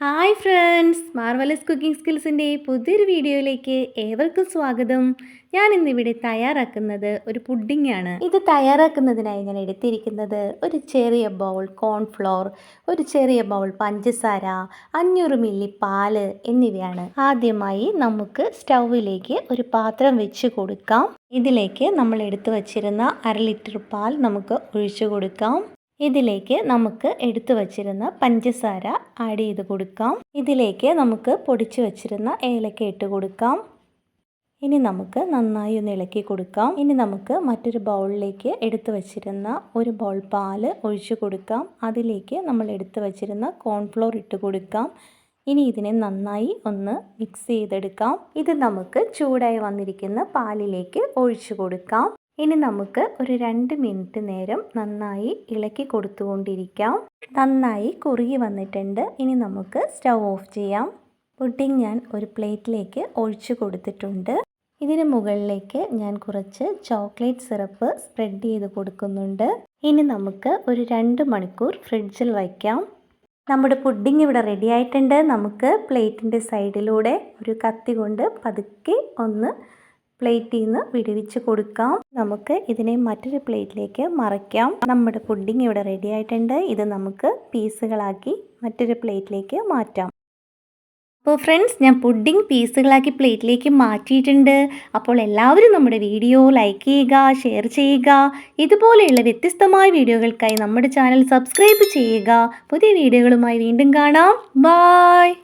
Hi friends marvellous cooking സ്കിൽസിന്റെ പുതിയൊരു വീഡിയോയിലേക്ക് ഏവർക്കും സ്വാഗതം. ഞാൻ ഇന്നിവിടെ തയ്യാറാക്കുന്നത് ഒരു പുഡിംഗ് ആണ് ഇത് തയ്യാറാക്കുന്നതിനായി ഞാൻ എടുത്തിരിക്കുന്നത് ഒരു ചെറിയ ബൗൾ കോൺഫ്ലോർ ഒരു ചെറിയ ബൗൾ പഞ്ചസാര അഞ്ഞൂറ് മില്ലി പാൽ എന്നിവയാണ്. ആദ്യമായി നമുക്ക് സ്റ്റൗവിലേക്ക് ഒരു പാത്രം വെച്ച് കൊടുക്കാം. ഇതിലേക്ക് നമ്മൾ എടുത്തു വച്ചിരുന്ന അര ലിറ്റർ പാൽ നമുക്ക് ഒഴിച്ചു കൊടുക്കാം. ഇതിലേക്ക് നമുക്ക് എടുത്തു വച്ചിരുന്ന പഞ്ചസാര ആഡ് ചെയ്ത് കൊടുക്കാം. ഇതിലേക്ക് നമുക്ക് പൊടിച്ചു വച്ചിരുന്ന ഏലക്ക ഇട്ട് കൊടുക്കാം. ഇനി നമുക്ക് നന്നായി ഒന്ന് ഇളക്കി കൊടുക്കാം. ഇനി നമുക്ക് മറ്റൊരു ബൗളിലേക്ക് എടുത്തു വച്ചിരുന്ന ഒരു ബൗൾ പാൽ ഒഴിച്ചു കൊടുക്കാം. അതിലേക്ക് നമ്മൾ എടുത്തു വച്ചിരുന്ന കോൺഫ്ലോർ ഇട്ട് കൊടുക്കാം. ഇനി ഇതിനെ നന്നായി ഒന്ന് മിക്സ് ചെയ്തെടുക്കാം. ഇത് നമുക്ക് ചൂടായി വന്നിരിക്കുന്ന പാലിലേക്ക് ഒഴിച്ചു കൊടുക്കാം. ഇനി നമുക്ക് ഒരു രണ്ട് മിനിറ്റ് നേരം നന്നായി ഇളക്കി കൊടുത്തുകൊണ്ടിരിക്കാം. നന്നായി കുറുകി വന്നിട്ടുണ്ട്. ഇനി നമുക്ക് സ്റ്റൗ ഓഫ് ചെയ്യാം. പുഡിംഗ് ഞാൻ ഒരു പ്ലേറ്റിലേക്ക് ഒഴിച്ചു കൊടുത്തിട്ടുണ്ട്. ഇതിന് മുകളിലേക്ക് ഞാൻ കുറച്ച് ചോക്ലേറ്റ് സിറപ്പ് സ്പ്രെഡ് ചെയ്ത് കൊടുക്കുന്നുണ്ട്. ഇനി നമുക്ക് ഒരു രണ്ട് മണിക്കൂർ ഫ്രിഡ്ജിൽ വയ്ക്കാം. നമ്മുടെ പുഡിംഗ് ഇവിടെ റെഡി ആയിട്ടുണ്ട്. നമുക്ക് പ്ലേറ്റിന്റെ സൈഡിലൂടെ ഒരു കത്തി കൊണ്ട് പതുക്കെ ഒന്ന് പ്ലേറ്റിൽ നിന്ന് വിടുവിച്ച് കൊടുക്കാം. നമുക്ക് ഇതിനെ മറ്റൊരു പ്ലേറ്റിലേക്ക് മറയ്ക്കാം നമ്മുടെ പുഡിംഗ് ഇവിടെ റെഡി ആയിട്ടുണ്ട്. ഇത് നമുക്ക് പീസുകളാക്കി മറ്റൊരു പ്ലേറ്റിലേക്ക് മാറ്റാം. അപ്പോൾ ഫ്രണ്ട്സ് ഞാൻ പുഡിംഗ് പീസുകളാക്കി പ്ലേറ്റിലേക്ക് മാറ്റിയിട്ടുണ്ട്. അപ്പോൾ എല്ലാവരും നമ്മുടെ വീഡിയോ ലൈക്ക് ചെയ്യുക ഷെയർ ചെയ്യുക. ഇതുപോലെയുള്ള വ്യത്യസ്തമായ വീഡിയോകൾക്കായി നമ്മുടെ ചാനൽ സബ്സ്ക്രൈബ് ചെയ്യുക. പുതിയ വീഡിയോകളുമായി വീണ്ടും കാണാം. ബായ്